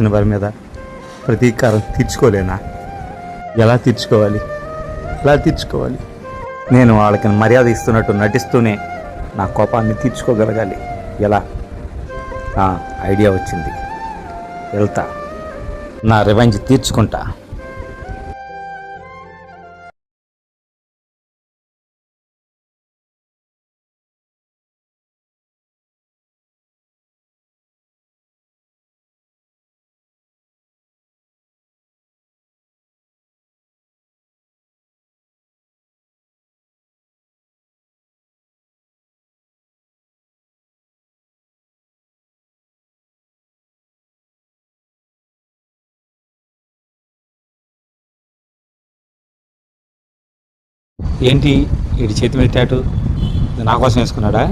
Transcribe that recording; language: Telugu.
ఇచ్చిన వారి మీద ప్రతీకారం తీర్చుకోలేనా? ఎలా తీర్చుకోవాలి? ఎలా తీర్చుకోవాలి? నేను వాళ్ళకి మర్యాద ఇస్తున్నట్టు నటిస్తూనే నా కోపాన్ని తీర్చుకోగలగాలి. ఎలా? ఆ, ఐడియా వచ్చింది. వెళ్తా. నా రివెంజ్ తీర్చుకుంటా. ఏంటి? వీడి చేతి మీద ట్యాటు నా కోసం వేసుకున్నాడా?